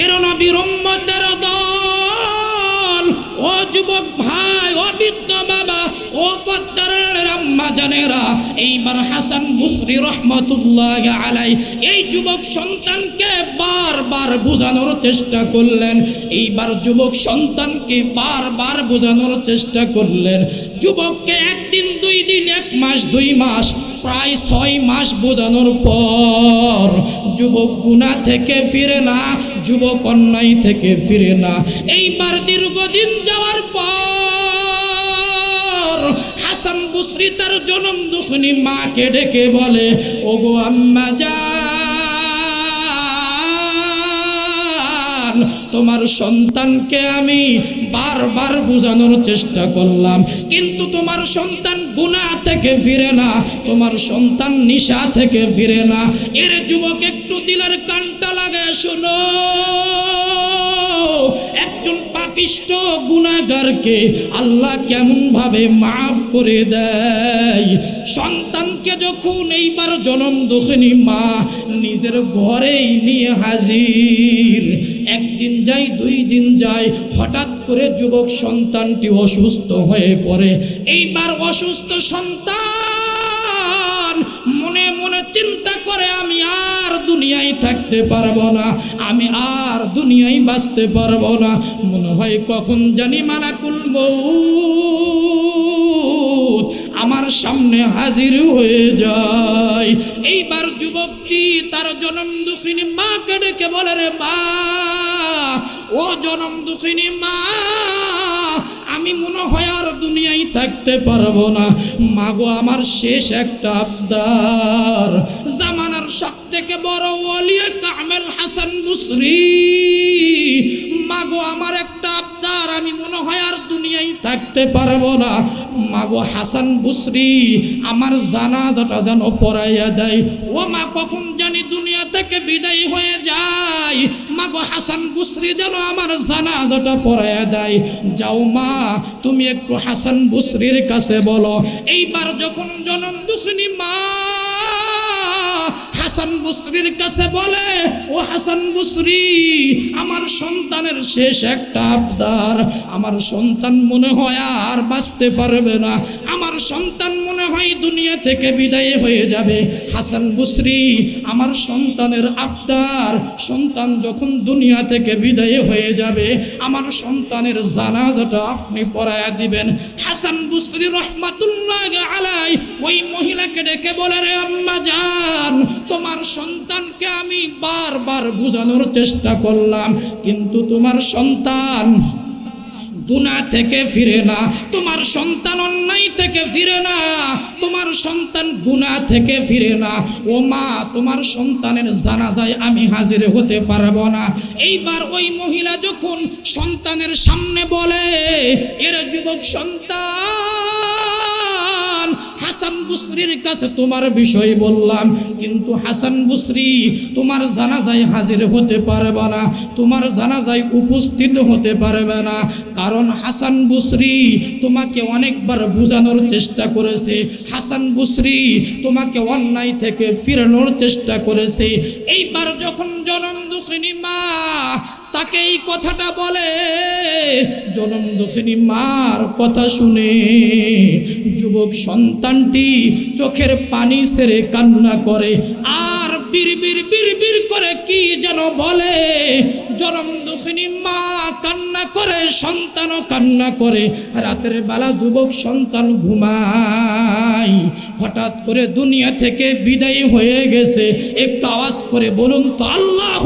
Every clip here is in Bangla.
এর নবীর উম্মতের দল, ও যুবক ভাই, ও বাবা, ও এইবার হাসান আলাই এই যুবক সন্তানকে বারবার বোঝানোর চেষ্টা করলেন। এইবার যুবক সন্তানকে বারবার বোঝানোর চেষ্টা করলেন। যুবককে একদিন, দুই দিন, এক মাস, দুই মাস, প্রায় ছয় মাস বোঝানোর পর যুবক গুণা থেকে ফিরে না যুবক অন্যায় থেকে ফিরে না। এইবার দীর্ঘদিন যাওয়ার পর হাসান বুসরি তার জনম দুখনি মাকে ডেকে বলে, ওগো আম্মা যান তোমার সন্তানকে আমি বারবার বোঝানোর চেষ্টা করলাম। কিন্তু তোমার সন্তান গুণা থেকে ফিরে না, তোমার সন্তান নিশা থেকে ফিরে না। এর যুবক একটু দিলের লাগে শোনো, একজন পাপিষ্ট গুণাগারকে আল্লাহ কেমন ভাবে মাফ করে দেয়? সন্তানকে যখন এইবার জনম দোষেনি মা, নিজের ঘরেই নিয়ে হাজির। একদিন যাই দুই দিন যায়, হঠাৎ করে যুবক সন্তানটি অসুস্থ হয়ে পড়ে। এইবার অসুস্থ সন্তান মনে মনে চিন্তা করে, আমি আর দুনিয়ায় থাকতে পারব না। আমি আর দুনিয়ায় বাঁচতে পারব না। মনে হয় কখন জানি মালাকুল মৌত আমার সামনে হাজির হয়ে যায়। এইবার যুবকটি তার জনম দুঃখিনী মাকে ডেকে বলে, রে মা, ও জনম দুঃখিনী মা, আমি মনে হয় আর দুনিয়ায় থাকতে পারব না। মাগো আমার শেষ একটা আবদার। বুসরি মাগো, আমার একটা আবদার, আমি মনে হয় আর দুনিয়ায় থাকতে পারব না। মাগো, হাসান বুসরি আমার জানাজাটা যেন পড়াইয়া দেয়। ও মা, কখন জানি দুনিয়া থেকে বিদায় হয়ে যায়। মাগো, হাসান বুসরি যেন আমার জানাজাটা পড়াইয়া দেয়। যাও মা, তুমি একটু হাসান বুসরির কাছে বলো। এইবার যখন জনম দুঃখিনী মা হাসান বুসরির কাছে বলে, ও হাসান বুসরি, আমার সন্তানের শেষ একটা আবদার। আমার সন্তান মনে হয় আর বাঁচতে পারবে না। আমার সন্তান মনে হয় দুনিয়া থেকে বিদায় হয়ে যাবে। হাসান বুসরি, আমার সন্তানের আবদার, সন্তান যখন দুনিয়া থেকে বিদায় হয়ে যাবে, আমার সন্তানের জানাজাটা আপনি পড়ায়া দিবেন। হাসান বুসরি রহমাতুল্লাহ আলাই, ওই মহিলাকে ডেকে বলে, রে আম্মা যান তোমার সন্তানকে আমি বারবার চেষ্টা করলাম, কিন্তু তোমার সন্তান থেকে ফিরে না, তোমার সন্তান অন্যায় থেকে ফিরে না, তোমার সন্তান থেকে ফিরে না, ও মা, তোমার সন্তানের আমি হাজির হতে পারব না। এইবার ওই মহিলা যখন সন্তানের সামনে বলে, এর যুবক সন্তান বুসরির কাছে তোমার বিষয় বললাম, কিন্তু হাসান বুসরি, তোমার জানাজায় হাজির হতে পারবে না, তোমার জানাজায় উপস্থিত হতে পারবে না। কারণ হাসান বুসরি তোমাকে অনেকবার বোঝানোর চেষ্টা করেছে, হাসান বুসরি তোমাকে অন্যায় থেকে ফিরানোর চেষ্টা করেছে। এইবার যখন জনম দুঃখিনী মা তাকে এই কথাটা বলে, জনম দক্ষিণী মার কথা শুনে যুবক সন্তানটি চোখের পানি সেরে কান্না করে, আর বীর বীর বীর বীর করে কি যেন বলে, জনম দক্ষিণী মা কান্না করে, সন্তানও কান্না করে, রাতের বেলা যুবক সন্তান ঘুমায়, হঠাৎ করে দুনিয়া থেকে বিদায় হয়ে গেছে। একটু আওয়াজ করে বলুন তো, আল্লাহ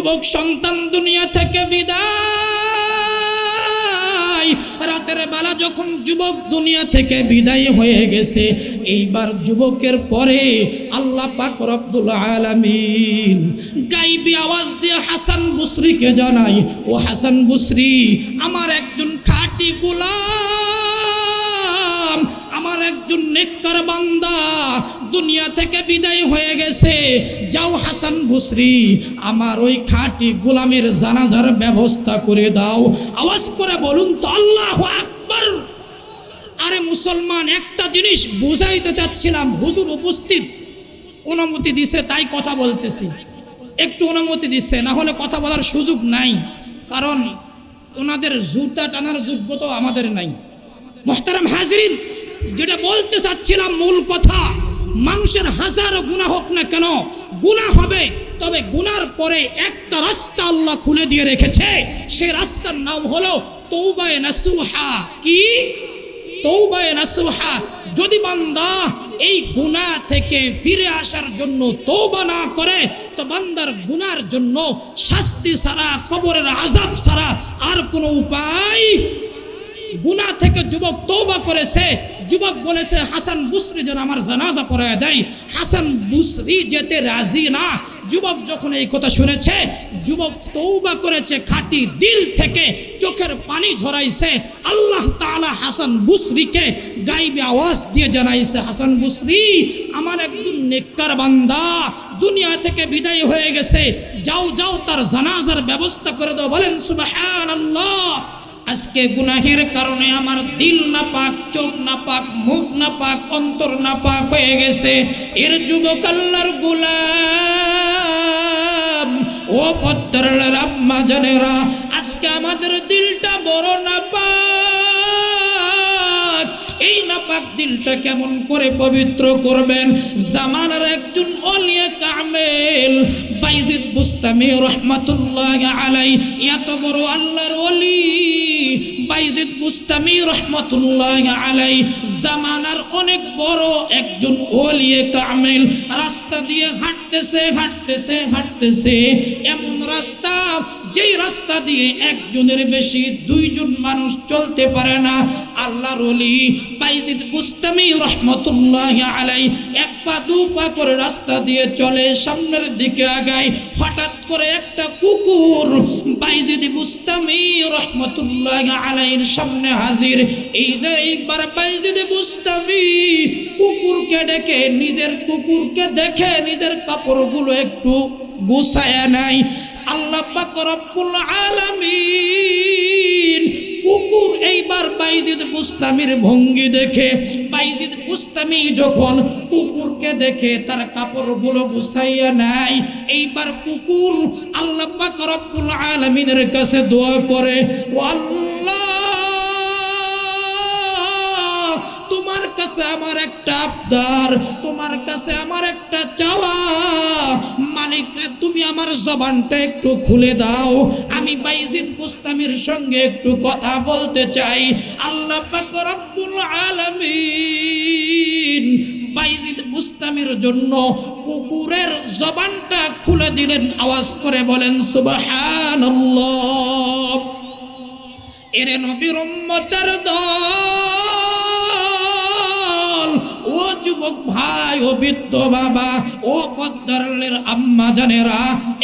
যুবক সন্তান দুনিয়া থেকে বিদায়। রাতের বেলা যখন যুবক দুনিয়া থেকে বিদায় হয়ে গেছে, এইবার যুবকের পরে আল্লাহ পাক রব্বুল আলামিন গাইবি আওয়াজ দিয়ে হাসান বুসরিকে জানাই ও হাসান বুসরি, আমার একজন খাঁটি গোলাম, আমার একজন নেককার বান্দা দুনিয়া থেকে বিদায় হয়ে গেছে। যাও হাসান বুসরি, আমার ওই খাঁটি গোলামের জানাজার ব্যবস্থা করে দাও। আওয়াজ করে বলুন তো, আল্লাহ আকবার। আরে মুসলমান, একটা জিনিস বুঝাইতে চাচ্ছিলাম, হুজুর উপস্থিত। অনুমতি দিছে, তাই কথা বলতেছি। একটু অনুমতি দিচ্ছে না হলে কথা বলার সুযোগ নাই। কারণ ওনাদের জুতা টানার যোগ্যতাও আমাদের নাই। মোহতারাম হাজরিন, যেটা বলতে চাচ্ছিলাম মূল কথা মানুষের হাজার গুণা হোক না কেন গুণা হবে। তবে গুনার পরে একটা রাস্তা আল্লাহ খুলে দিয়ে রেখেছে। সে রাস্তার নাম হলো তৌবায়ে নাসুহা। কি? তৌবায়ে নাসুহা। যদি বান্দা এই গুনাহ থেকে ফিরে আসার জন্য তৌবা না করে, তো বান্দার গুনার জন্য শাস্তি ছাড়া, কবরের আজাব ছাড়া আর কোনো উপায় গুনা থেকে যুবক তৌবা করেছে, যুবক বলেছে, হাসান বুসরি যেন আমার জানাজা পড়ায় দেয়। হাসান বুসরি যেতে রাজি না। যুবক যখন এই কথা শুনেছে, যুবক তৌবা করেছে, খাঁটি দিল থেকে চোখের পানি ঝরাইছে। আল্লাহ তাআলা হাসান বুসরিকে গাইবে আওয়াজ দিয়ে জানাইছে, হাসান বুসরি, আমার একজন নেককার বান্দা, দুনিয়া থেকে বিদায় হয়ে গেছে। যাও যাও, তার জানাজার ব্যবস্থা করে দাও। বলেন, সুবহানাল্লাহ। আজকে গুনাহের কারণে আমার দিল না পাক চোখ না পাক মুখ না পাক অন্তর না পাক হয়ে গেছে। এর যুবক আল্লাহর গুলাম। ও পত্তরের আম্মা জানেরা, আজকে আমাদের দিলটা বড় না পাক এই নাপাক দিলটা কেমন করে পবিত্র করবেন? জামানার একজন অলিয়া কামেল, বাইজিদ বুস্তামি রহমাতুল্লাহ আলাই এত বড় আল্লাহর অলি। বাইজিদ বুস্তামি রহমতুল্লাহ আলাই জামানার অনেক বড় একজন ওলিয়ে কামেল, রাস্তা দিয়ে হাঁটতেছে হাঁটতেছে হাঁটতেছে, এমন রাস্তা, যেই রাস্তা দিয়ে একজনের বেশি দুইজন মানুষ চলতে পারে না, আল্লাহর অলি বাইজিদ বুস্তামি রহমতুল্লাহ আলাই এক পা, দু পা করে রাস্তা দিয়ে চলে, সামনের দিকে আগায় হঠাৎ করে একটা কুকুর বাইজিদ বুস্তামি রহমতুল্লাহ আলাইয়ের সামনে হাজির। এই যে এইবার বাইজিদ বুস্তামি কুকুরকে ডেকে, নিজের কুকুরকে দেখে নিজের কাপড়গুলো একটু গুছায় নাই আল্লাহ রব্বুল আলামিন কুকুর এইবার বাইজিদ বুস্তামির ভঙ্গি দেখে, বাইজিদ বুস্তামি যখন কুকুরকে দেখে তার কাপড়গুলো গুছাইয়া নাই এইবার কুকুর আল্লাহ রব্বুল আলামিনের কাছে দোয়া করে, ও আল্লাহ কাছে আমার একটা আবদার, তোমার কাছে আমার একটা চাওয়া। মালিক রে তুমি আমার জবানটা একটু খুলে দাও। আমি বাইজিদ বুস্তামির সঙ্গে একটু কথা বলতে চাই। আল্লাহ পাক রব্বুল আলামিন বাইজিদ বুস্তামির জন্য কুকুরের জবানটা খুলে দিলেন, আওয়াজ করে বলেন, সুবহানাল্লাহ। এরে নবীর উম্মতের দল। ও যুবক ভাই, ও বৃদ্ধ বাবা, ও পদ্মারের আম্মা জানেরা,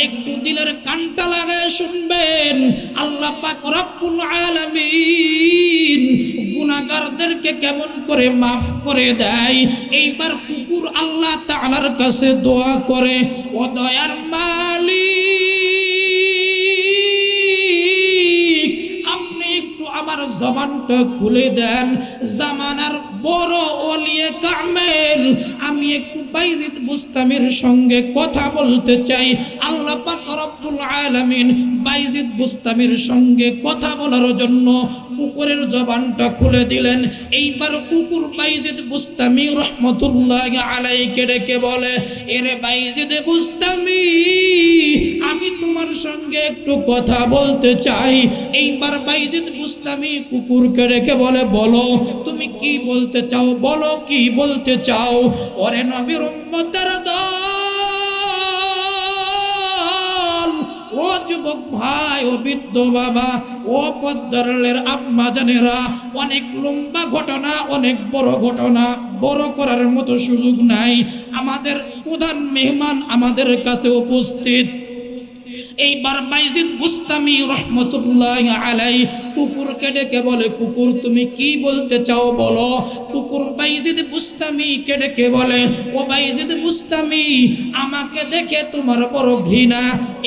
একটু দিলের কানটা লাগায় শুনবেন। আল্লাহ পাক রব্বুল আলামিন গুনাহগারদেরকে কেমন করে মাফ করে দেয়? এইবার কুকুর আল্লাহ তাআলার কাছে দোয়া করে, ও দয়ার মালিক জবানটা খুলে দেন। জামানার বড় ওলিয়ে কামেল। আমি একটু বাইজিদ বুস্তামির সঙ্গে কথা বলতে চাই। আল্লাহ পাক রব্বুল আলামিন বাইজিদ বুস্তামির সঙ্গে কথা বলার জন্য কুকুরের জবানটা খুলে দিলেন। এইবার কুকুর বাইজিদ বুস্তামি রহমতুল্লাহ আলাইকে ডেকে বলে, এরে বাইজিদ বুস্তামি, আমি তোমার সঙ্গে একটু কথা বলতে চাই। এইবার বাইজিদ বুস্তামি কুকুরকে ডেকে বলে, বলো, তুমি কি বলতে চাও? বলো, কি বলতে চাও? ওরে নবীর উম্মতের দল, ও যুবক ভাই, ও বৃদ্ধ বাবা, ও পদ্মরের আম্মা জানেরা, অনেক লম্বা ঘটনা, অনেক বড় ঘটনা, বড় করার মতো সুযোগ নাই। আমাদের প্রধান মেহমান আমাদের কাছে উপস্থিত। এইবার বাইজিদ বুস্তামি রহমতুল্লাহ আলাই কুকুরকে ডেকে বলে, কুকুর, তুমি কি বলতে চাও বলো? কুকুর বাইজিদ বুস্তামি কে ডেকে বলে, ও বাইজিদ বুস্তামি আমাকে দেখে তোমার বড় ঘৃণা।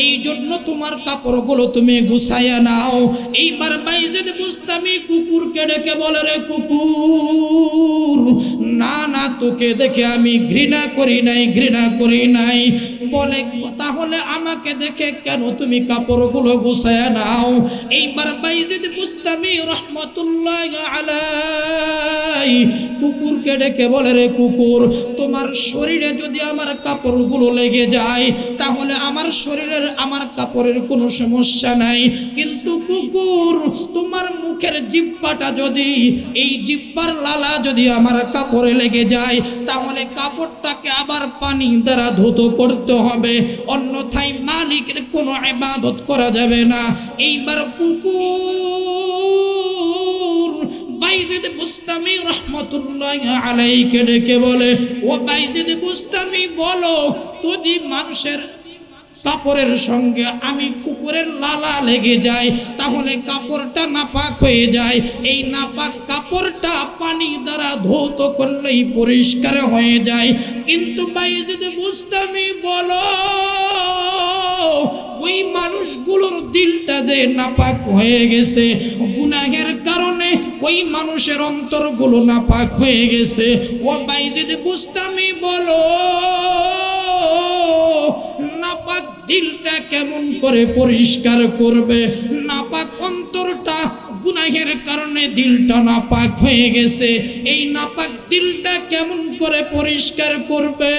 এই জন্য তোমার কাপড়গুলো তুমি গুছাইয়া নাও। এইবার বাইজিদ বুস্তামি কুকুরকে ডেকে বলে, রে কুকুর, না না, তোকে দেখে আমি ঘৃণা করি নাই, ঘৃণা করি নাই। বলে, তাহলে আমাকে দেখে কেন তুমি কাপড়গুলো গুছায় নাও? এইবার বাইজিদ বুস্তামি রহমতুল্লাহ আলাই কুকুরকে ডেকে বলে, রে কুকুর, তোমার শরীরে যদি আমার কাপড়গুলো লেগে যায়, তাহলে আমার শরীরের, আমার কাপড়ের কোনো সমস্যা নাই। কিন্তু কুকুর, তোমার মুখের জিব্বাটা যদি, এই জিব্বার লালা যদি আমার কাপড়ে লেগে যায়, তাহলে কাপড়টাকে আবার পানি দ্বারা ধুত করতে হবে। অন্যথায় মালিকের কোনো ইবাদত করা যাবে না। এইবার কুকুর বাইজিদ বুস্তামি রহমতুল্লাহ আলাইকে ডেকে বলে, ও বাইজিদ বুস্তামি বলো যদি মানুষের কাপড়ের সঙ্গে আমি কুকুরের লালা লেগে যায় তাহলে কাপড়টা নাপাক হয়ে যায়। এই নাপাক কাপড়টা পানি দ্বারা ধৌত করলেই পরিষ্কার হয়ে যায়। কিন্তু ভাই, যদি বুস্তামি বলো, ওই মানুষগুলোর দিলটা যে নাপাক হয়ে গেছে, গুনাহের কারণে ওই মানুষের অন্তরগুলো নাপাক হয়ে গেছে। ও ভাই, যদি বুস্তামি বলো দিলটা কেমন করে পরিষ্কার করবে? নাপাক অন্তরটা গুনাহের কারণে দিলটা নাপাক হয়ে গেছে। এই নাপাক দিলটা কেমন করে পরিষ্কার করবে?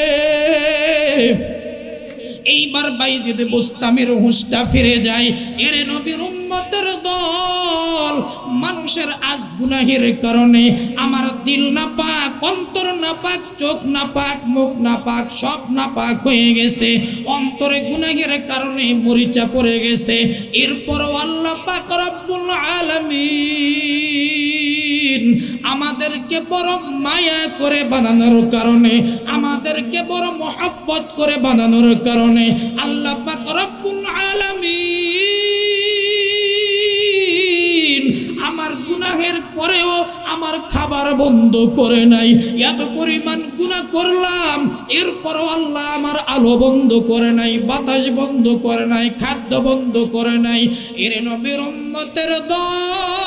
এইবার বাইজিদ বুস্তামের হুঁশটা ফিরে যায়, এর নবীর উম্মতের দল, মানুষের আজ গুনাহের কারণে আমার দিল না পাক অন্তর না পাক চোখ না পাক মুখ না পাক সব না পাক হয়ে গেছে। অন্তরে গুনাহের কারণে মরিচা পড়ে গেছে। এরপরও আল্লাহ পাক রব্বুল আলামিন আমাদেরকে বড় মায়া করে বানানোর কারণে, আমাদেরকে বড় মহাব্বত করে বানানোর কারণে আল্লাহ পাক রব্বুল আলামিন আমার গুনাহের পরেও আমার খাবার বন্ধ করে নাই। এত পরিমাণ গুনাহ করলাম, এরপরও আল্লাহ আমার আলো বন্ধ করে নাই, বাতাস বন্ধ করে নাই, খাদ্য বন্ধ করে নাই। এর নবীর উম্মতের দল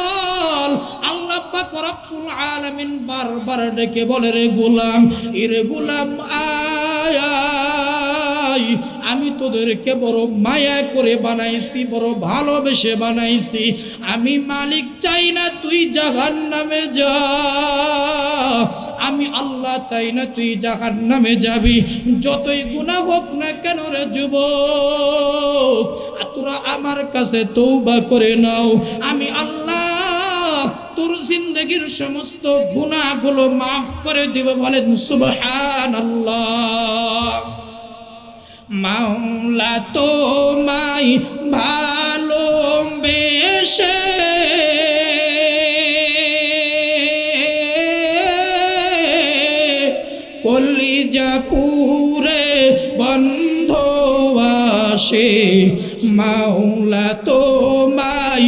বলে, রে আয়। আমি তোদেরকে বড় মায়া করে বানাইছি, বড় ভালোবেসে বানাইছি। আমি মালিক চাই না তুই জাহান নামে যা। আমি আল্লাহ চাই না তুই জাহান নামে যাবি। যতই গুণা হোক না কেন রে যুব তোরা আমার কাছে তৌবা করে নাও। আমি আল্লাহ তোর জিন্দগির সমস্ত গুণাগুলো মাফ করে দিবে বলেন সুবহান মাওলা তোমায় ভালোবেসে কলিজা পুরে বন্ধ আসে মাওলা তোমায়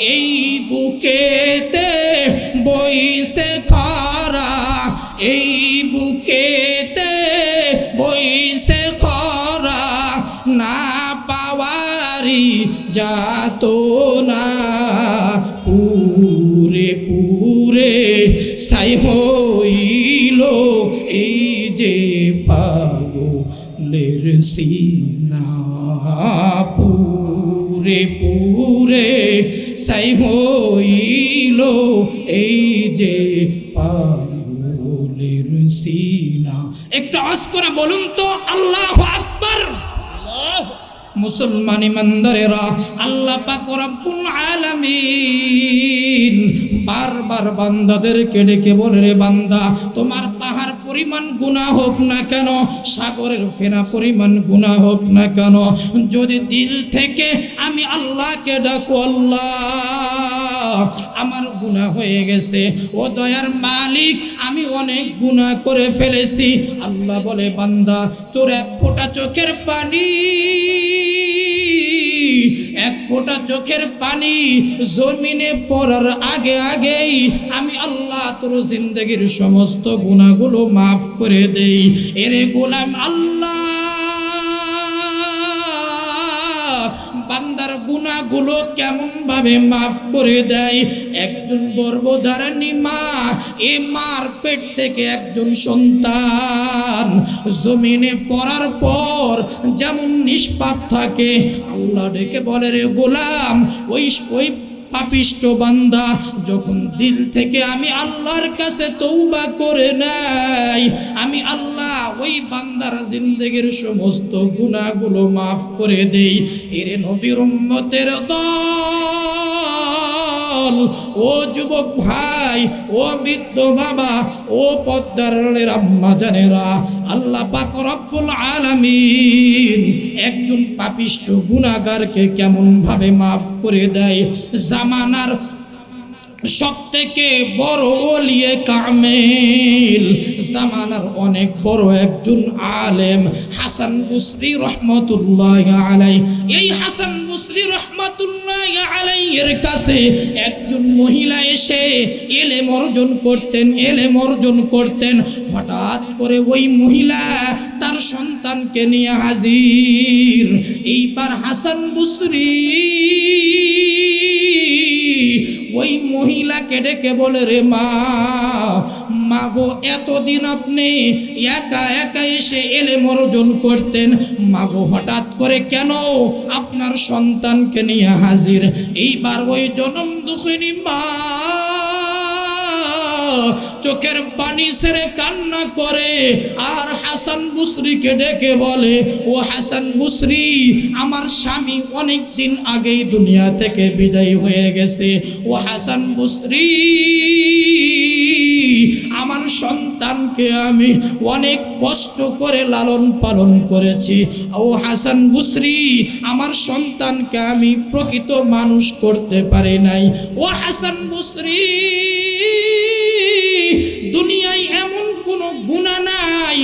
এই বুকেতে বইসে খরা, এই বুকেতে বইসে খরা, না পাওয়ারি যাত না। পুরে পুরে স্থায়ী হইল এই যে পাগলের সিনা পুরে পুরে স্থায়ী হইল, এই যে পাগলের সিনা। একটু আস করে বলুন তো, আল্লাহ আকবার। মুসলমান ইমানদারেরা, আল্লাহ পাক রব্বুল আলামিন বারবার বান্দাদেরকে ডেকে বলে, রে বান্দা, তোমার পাহাড় পরিমাণ গুণা হোক না কেন? সাগরের ফেনা পরিমাণ গুণা হোক না কেন? যদি দিল থেকে আমি আল্লাহকে ডাকো, আল্লাহ, আমার গুণা হয়ে গেছে। ও দয়ার মালিক, আমি অনেক গুণা করে ফেলেছি। আল্লাহ বলে, বান্দা, তোর এক ফোঁটা চোখের পানি এক ফোঁটা চোখের পানি জমিনে পড়ার আগে আগেই আমি আল্লাহ তোর জিন্দগির সমস্ত গুণাগুলো মাফ করে দেই। এরে গোলাম আল্লাহ! গুণাগুলো কেমন ভাবে মাফ করে দেয়? একজন গর্ভধারণী মা, এ মার পেট থেকে একজন সন্তান। জমিনে পড়ার পর যেমন নিষ্পাপ থাকে, আল্লাহ ডেকে বলে, রে গোলাম, ওই ওই পাপিষ্ট বান্দা, যখন দিল থেকে আমি আল্লাহর কাছে তৌবা করে নাই, আমি আল্লাহ ওই বান্দার জিন্দগির সমস্ত গুণাগুলো মাফ করে দেই। এর নবীর উম্মতের দল। ও যুবক ভাই, ও বৃদ্ধ বাবা, ও পদ্মারের আম্মা জানেরা, আল্লাহ পাক আলামিন একজন পাপিষ্ট গুণাগারকে কেমন ভাবে মাফ করে দেয়? জামানার সব থেকে বড় ওলিয়ে কামেল। জামানার অনেক বড় একজন আলেম, হাসান বুসরি রহমতুল্লাহ আলাই। এই হাসান বুসরি রহমতুল্লাহ আলাই এর কাছে একজন মহিলা এসে এলেম অর্জন করতেন, এলেম অর্জন করতেন। হঠাৎ করে ওই মহিলা তার সন্তানকে নিয়ে হাজির। এইবার হাসান বুসরি ওই মহিলাকে ডেকে বলে, রে মা, মাগো, এতদিন আপনি একা একা এসে এলে মরজন করতেন। মাগো, হঠাৎ করে কেন আপনার সন্তানকে নিয়ে হাজির? এইবার ওই জনম দুঃখিনী মা চোখের পানি সেরে কান্না করে। আর হাসান বুসরিকে ডেকে বলে, ও হাসান বুসরি, আমার স্বামী অনেক দিন আগেই দুনিয়া থেকে বিদায় হয়ে গেছে। ও হাসান বুসরি, আমার সন্তানকে আমি অনেক কষ্ট করে লালন পালন করেছি। ও হাসান বুসরি, আমার সন্তানকে আমি প্রকৃত মানুষ করতে পারি নাই। ও হাসান বুসরি গুণা নাই।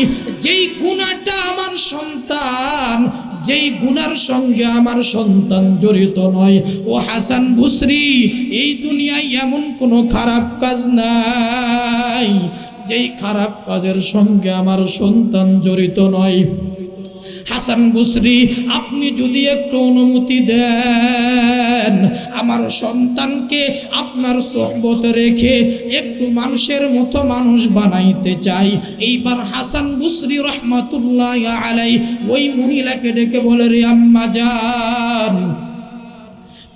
যেই গুণাটা আমার সন্তান, যেই গুনার সঙ্গে আমার সন্তান জড়িত নয়। ও হাসান বুসরি, এই দুনিয়ায় এমন কোনো খারাপ কাজ নাই, যেই খারাপ কাজের সঙ্গে আমার সন্তান জড়িত নয়। হাসান বুসরি, আপনি যদি একটু অনুমতি দেন, আমার সন্তানকে আপনার সহবত রেখে একটু মানুষের মতো মানুষ বানাইতে চাই। এইবার হাসান বুসরি রহমতুল্লাহ আলাই ওই মহিলাকে ডেকে বলে, রে আম্মা যান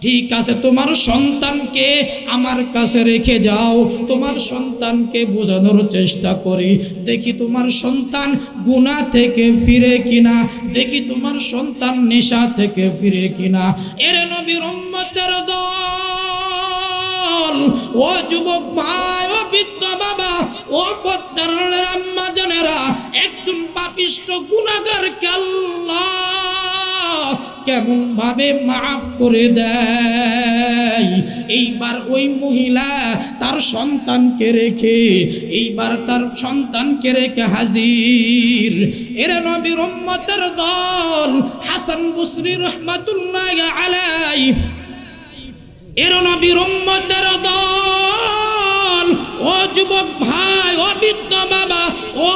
ঠিক আছে, তোমার সন্তানকে আমার কাছে রেখে যাও। তোমার সন্তানকে বোঝানোর চেষ্টা করি। দেখি তোমার সন্তান গুণা থেকে ফিরে কিনা। দেখি তোমার সন্তান নেশা থেকে ফিরে কিনা। এর নবীর উম্মতের দল, ও যুবক ভাই, ও বৃদ্ধ বাবা, ও পদ্মারের আম্মা জানেরা, একজন পাপিষ্ট গুণাগারকে আল্লাহ কেমন ভাবে মাফ করে দেয়? এইবার ওই মহিলা তার সন্তানকে রেখে, এইবার তার সন্তানকে রেখে হাজির। এরা নবীর উম্মতের দল, হাসান বুসরি রহমাতুল্লাহ আলাই এর নবীর উম্মতের দল, ও যুবক ভাই, ও বৃদ্ধ বাবা, ও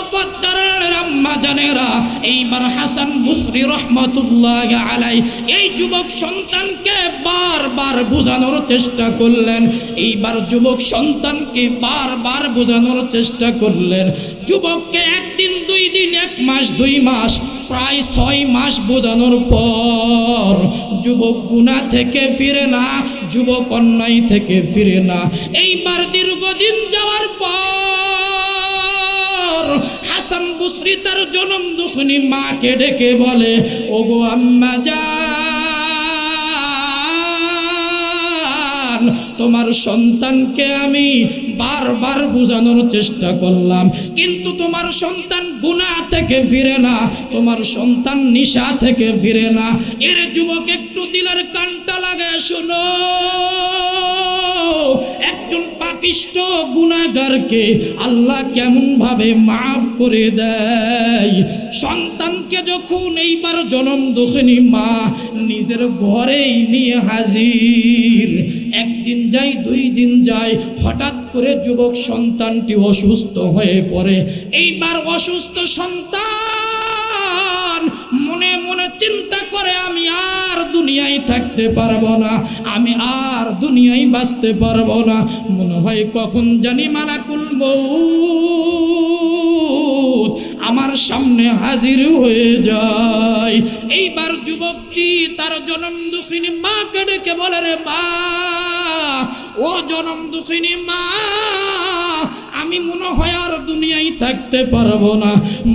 আম্মা জানেরা এইবার হাসান বুসরি রহমতুল্লাহ আলাই, এই যুবক সন্তানকে বারবার বোঝানোর চেষ্টা করলেন। এইবার যুবক সন্তানকে বারবার বোঝানোর চেষ্টা করলেন। যুবককে একদিন, দুই দিন, এক মাস, দুই মাস, প্রায় ছয় মাস বোঝানোর পর যুবক গুণা থেকে ফিরে না, যুবক অন্যায় থেকে ফিরে না। এইবার দীর্ঘদিন যাওয়ার পর বুসরি জনম দুখনি মাকে ডেকে বলে, ওগো আম্মা যান তোমার সন্তানকে আমি বারবার বোঝানোর চেষ্টা করলাম। কিন্তু তোমার সন্তান গুণা থেকে ফিরে না, তোমার সন্তান নিশা থেকে ফিরে না। এর যুবক একটু দিলের কানটা লাগে শুনো। পাপিষ্ট গুণাগারকে আল্লাহ কেমন ভাবে মাফ করে দেয়? সন্তানকে যখন এইবার জনম দোষেনি মা, নিজের ঘরেই নিয়ে হাজির। একদিন যাই দুই দিন যায়, হঠাৎ করে যুবক সন্তানটি অসুস্থ হয়ে পড়ে। এইবার অসুস্থ সন্তান মনে মনে চিন্তা করে, আমি আর দুনিয়ায় থাকতে পারব না। আমি আর দুনিয়ায় বাঁচতে পারব না। মনে হয় কখন জানি মালাকুল মৌত আমার সামনে হাজির হয়ে যায়। এইবার যুবকটি তার জনম দুঃখিনী মাকে ডেকে বলে, রে মা, ও জনম দুঃখিনী মা, আমি মনে হয় আর দুনিয়ায় থাকতে পারব না।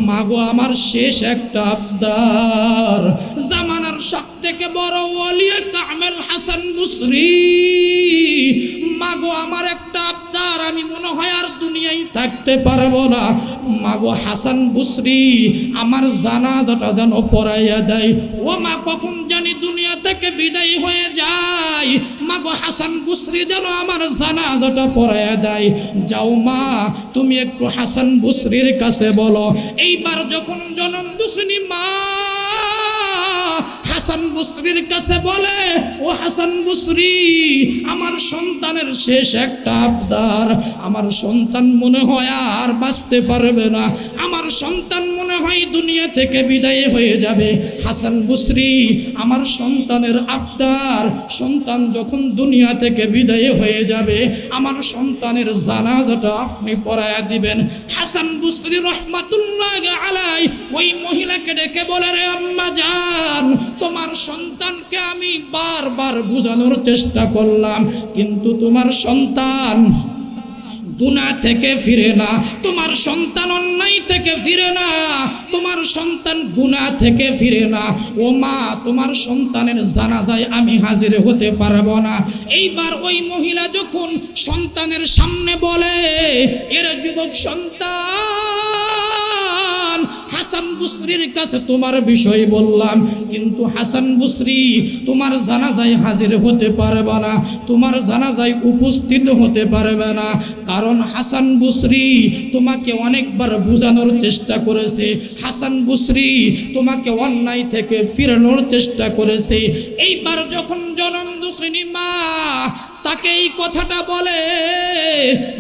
মাগো আমার শেষ একটা আবদার। জামানার সব থেকে বড় ওলিয়ে কামেল হাসান বুসরি। মাগো, আমার একটা আবদার, আমি মনে হয় আর দুনিয়ায় থাকতে পারব না। মাগো, হাসান বুসরি আমার জানাজাটা যেন পড়াইয়া দেয়। ও মা, কখন জানি দুনিয়া থেকে বিদায় হয়ে যায়। মাগো, হাসান বুসরি যেন আমার জানাজাটা পড়াইয়া দেয়। যাও মা, তুমি একটু হাসান বুসরির কাছে বলো। এইবার যখন জনম দুঃখিনী মা হাসান বুসরির কাছে বলে, ও হাসান বুসরি, আমার সন্তানের শেষ একটা আবদার। আমার সন্তান মনে হয় আর বাঁচতে পারবে না। আমার সন্তান মনে হয় দুনিয়া থেকে বিদায় হয়ে যাবে। হাসান বুসরি, আমার সন্তানের আবদার, সন্তান যখন দুনিয়া থেকে বিদায় হয়ে যাবে, আমার সন্তানের জানাজাটা আপনি পড়ায়া দিবেন। হাসান বুসরি রহমাতুল্লাহ আলাই ওই মহিলাকে ডেকে বলে, রে আম্মা জান তোমার সন্তানকে আমি বারবার বোঝানোর চেষ্টা করলাম, কিন্তু তোমার সন্তান গুণা থেকে ফিরে না, তোমার সন্তান অন্যায় থেকে ফিরে না, তোমার সন্তান গুণা থেকে ফিরে না। ও মা, তোমার সন্তানের জানাজায় আমি হাজির হতে পারব না। এইবার ওই মহিলা যখন সন্তানের সামনে বলে, এর যুবক সন্তান হাসান বুসরির কাছে তোমার বিষয় বললাম, কিন্তু হাসান বুসরি তোমার জানাজায় হাজির হতে পারবে না, তোমার জানাজায় উপস্থিত হতে পারবে না। কারণ হাসান বুসরি তোমাকে অনেকবার বোঝানোর চেষ্টা করেছে, হাসান বুসরি তোমাকে অন্যায় থেকে ফিরানোর চেষ্টা করেছে। এইবার যখন জনম দুঃখিনী মা তাকে এই কথাটা বলে।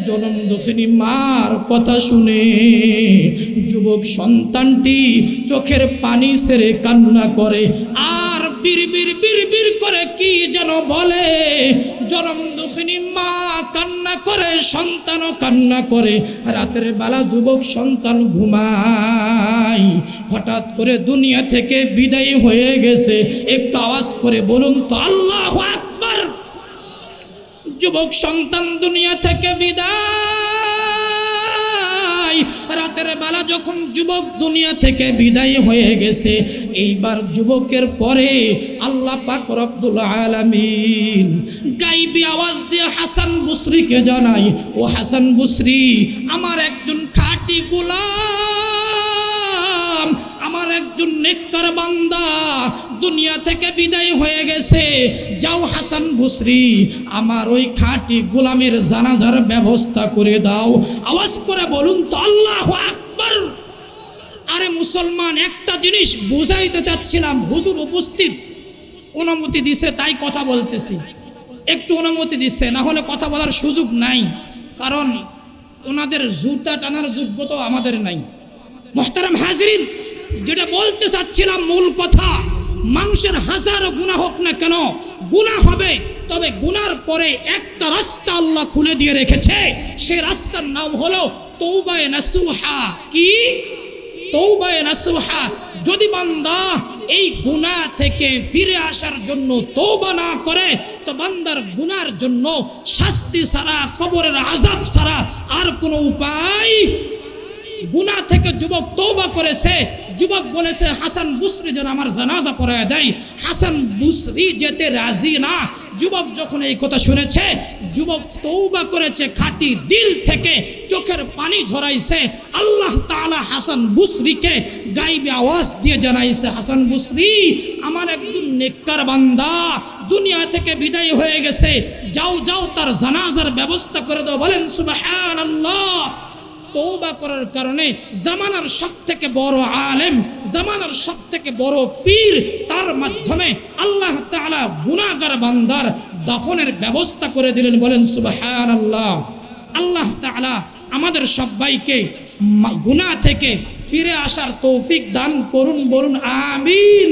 জনম দক্ষিণী মার কথা শুনে যুবক সন্তানটি চোখের পানি সেরে কান্না করে। আর বীর বীর করে কি যেন বলে। জনম দক্ষিণী মা কান্না করে, সন্তানও কান্না করে। রাতের বেলা যুবক সন্তান ঘুমায়। হঠাৎ করে দুনিয়া থেকে বিদায়ী হয়ে গেছে। একটু আওয়াজ করে বলুন তো, আল্লাহ যুবক সন্তান দুনিয়া থেকে বিদায়। রাতের বেলা যখন যুবক দুনিয়া থেকে বিদায় হয়ে গেছে, এইবার যুবকের পরে আল্লাহ পাক রব্বুল আলামিন গাইবি আওয়াজ দিয়ে হাসান বুসরিকে জানাই ও হাসান বুসরি, আমার একজন খাঁটি গোলাম একজন নেককার বান্দা দুনিয়া থেকে বিদায় হয়ে গেছে। যাও হাসান বুসরি আমার ওই খাঁটি গোলামের জানাজার ব্যবস্থা করে দাও। আওয়াজ করে বলুন তো, আল্লাহ আকবার। আরে মুসলমান, একটা জিনিস বুঝাইতে চাচ্ছিলাম, হুজুর উপস্থিত। অনুমতি দিছে, তাই কথা বলতেছি। একটু অনুমতি দিচ্ছে না হলে কথা বলার সুযোগ নাই। কারণ ওনাদের জুতা টানার যোগ্যতা আমাদের নাই। মোহতারাম হাজরিন যেটা বলতে চাচ্ছিলাম মূল কথা, মানুষের হাজার গুণা হোক না কেন, গুণা হবে, তবে গুনার পরে একটা রাস্তা আল্লাহ খুলে দিয়ে রেখেছে। সেই রাস্তার নাম হলো তৌবায়ে নাসুহা। কি? তৌবায়ে নাসুহা। যদি বান্দা এই গুনাহ থেকে ফিরে আসার জন্য তৌবা না করে, তো বান্দার গুনার জন্য শাস্তি ছাড়া, কবরের আজাব ছাড়া আর কোনো উপায় গুনাহ থেকে যুবক তৌবা করেছে যুবক বলেছে হাসান বুসরি যেন আমার জানাজা পড়ায় দেয়। হাসান বুসরি যেতে রাজি না। যুবক যখন এই কথা শুনেছে, যুবক তৌবা করেছে, খাঁটি দিল থেকে চোখের পানি ঝরাইছে। আল্লাহ তাআলা হাসান বুসরিকে গাইবে আওয়াজ দিয়ে জানাইছে, হাসান বুসরি, আমার একজন নেককার বান্দা, দুনিয়া থেকে বিদায় হয়ে গেছে। যাও যাও, তার জানাজার ব্যবস্থা করে দাও। বলেন, সুবহানাল্লাহ। তৌবা করার কারণে জামানার সব থেকে বড় আলেম, জামানার সব থেকে বড় পীর, তার মাধ্যমে আল্লাহ তাআলা গুনাহগার বান্দার দাফনের ব্যবস্থা করে দিলেন, বলেন সুবহান আল্লাহ আল্লাহ তাআলা আমাদের সবাইকে গুনাহ থেকে ফিরে আসার তৌফিক দান করুন, বলুন আমিন।